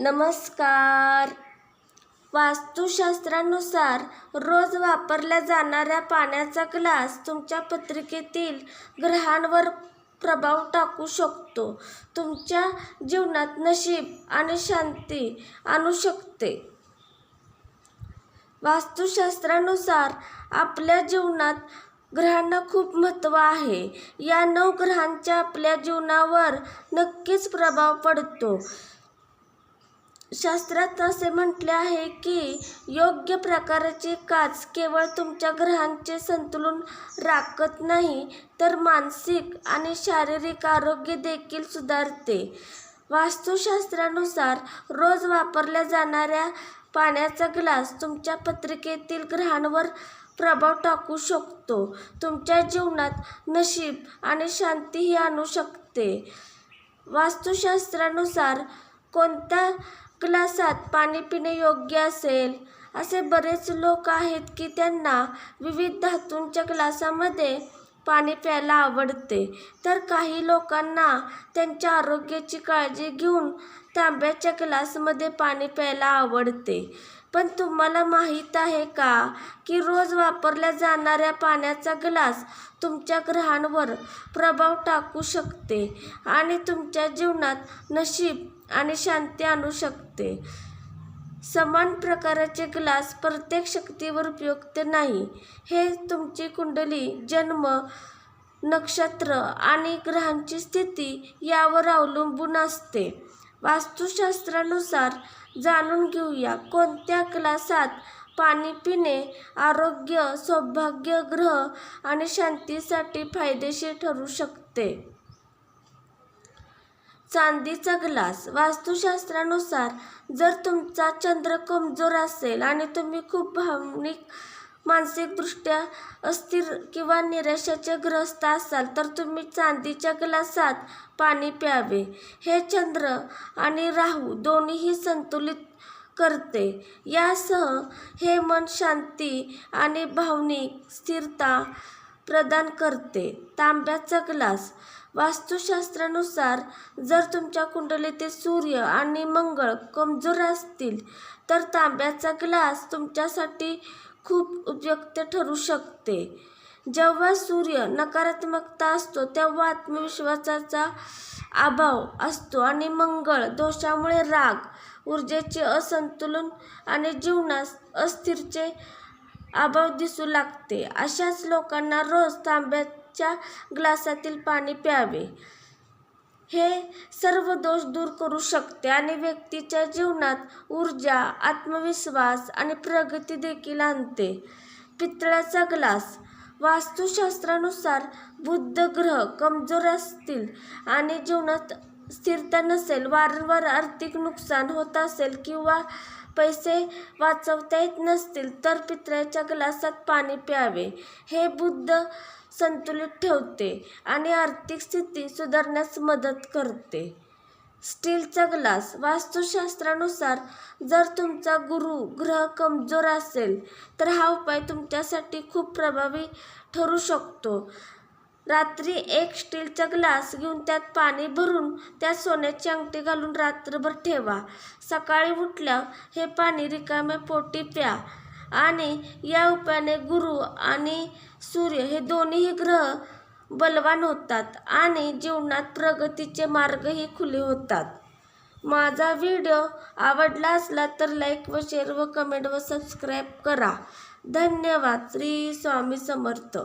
नमस्कार. वास्तुशास्त्रानुसार रोज वापरल्या जाणाऱ्या पाण्याचा ग्लास तुमच्या पत्रिकेतील ग्रहांवर प्रभाव टाकू शकतो. तुमच्या जीवनात नशीब आणि शांती आणू शकते. वास्तुशास्त्रानुसार आपल्या जीवनात ग्रहांना खूप महत्त्व आहे. या नऊ ग्रहांचा आपल्या जीवनावर नक्कीच प्रभाव पडतो. शास्त्रात असे म्हटले आहे की योग्य प्रकाराची काच केवळ तुमच्या ग्रहांचे संतुलन राखत नाही तर मानसिक आणि शारीरिक आरोग्य देखील सुधारते. वास्तुशास्त्रानुसार रोज वापरल्या जाणाऱ्या पाण्याचा ग्लास तुमच्या पत्रिकेतील ग्रहांवर प्रभाव टाकू शकतो. तुमच्या जीवनात नशीब आणि शांतीही आणू शकते. वास्तुशास्त्रानुसार कोणत्या ग्लासात पाणी पिणे योग्य असेल. असे बरेच लोक आहेत की त्यांना विविध धातूंच्या ग्लासामध्ये पाणी प्यायला आवडते. तर काही लोकांना त्यांच्या आरोग्याची काळजी घेऊन तांब्याच्या ग्लासमध्ये पाणी प्यायला आवडते. पण तुम्हाला माहीत आहे का की रोज वापरल्या जाणाऱ्या पाण्याचा ग्लास तुमच्या ग्रहांवर प्रभाव टाकू शकते आणि तुमच्या जीवनात नशीब आणि शांती आणू शकते. समान प्रकाराचे ग्लास प्रत्येक शक्तीवर उपयुक्त नाही. हे तुमची कुंडली जन्म नक्षत्र आणि ग्रहांची स्थिती यावर अवलंबून असते. वास्तुशास्त्रानुसार जाणून घेऊया कोणत्या ग्लासात पाणी पिणे आरोग्य सौभाग्य ग्रह आणि शांतीसाठी फायदेशीर ठरू शकते? चांदीचा ग्लास. वास्तुशास्त्रानुसार जर तुमचा चंद्र कमजोर असेल आणि तुम्ही खूप भावनिक मानसिकदृष्ट्या अस्थिर किंवा निराशाचे ग्रस्त असाल तर तुम्ही चांदीच्या ग्लासात पाणी प्यावे. हे चंद्र आणि राहू दोन्हीही संतुलित करते. यासह हे मन शांती आणि भावनिक स्थिरता प्रदान करते. तांब्याचा ग्लास. वास्तुशास्त्रानुसार जर तुमच्या कुंडलीतील सूर्य आणि मंगळ कमजोर असतील तर तांब्याचा ग्लास तुमच्यासाठी खूप उपयुक्त ठरू शकते. जेव्हा सूर्य नकारात्मकता असतो तेव्हा आत्मविश्वासाचा अभाव असतो आणि मंगळ दोषामुळे राग ऊर्जेचे असंतुलन आणि जीवनास अस्थिरचे अभाव दिसू लागते. अशाच लोकांना रोज तांब्याच्या ग्लासातील पाणी प्यावे. हे सर्व दोष दूर करू शकते आणि व्यक्तीच्या जीवनात ऊर्जा आत्मविश्वास आणि प्रगती देखील आणते. पितळाचा ग्लास. वास्तुशास्त्रानुसार बुद्ध ग्रह कमजोर असतील आणि जीवनात स्थिरता नसेल. वारंवार आर्थिक नुकसान होत असेल किंवा पैसे वाचवता येत नसतील तर पितळ्याच्या ग्लासात पाणी प्यावे हे बुद्ध संतुलित ठेवते आणि आर्थिक स्थिती सुधारण्यास मदत करते. स्टीलचा ग्लास वास्तुशास्त्रानुसार जर तुमचा गुरु ग्रह कमजोर असेल तर हा उपाय तुमच्यासाठी खूप प्रभावी ठरू शकतो. रात्री एक स्टीलचा ग्लास घेऊन त्यात पाणी भरून त्यात सोन्याची अंगठी घालून रात्रभर ठेवा. सकाळी उठल्या हे पाणी रिकाम्या पोटी प्या. आणि या उपायाने गुरु आणि सूर्य हे दोन्हीही ग्रह बलवान होतात आणि जीवनात प्रगतीचे मार्गही खुले होतात. माझा व्हिडिओ आवडला असला तर लाईक व शेअर व कमेंट व सबस्क्राईब करा. धन्यवाद. श्री स्वामी समर्थ.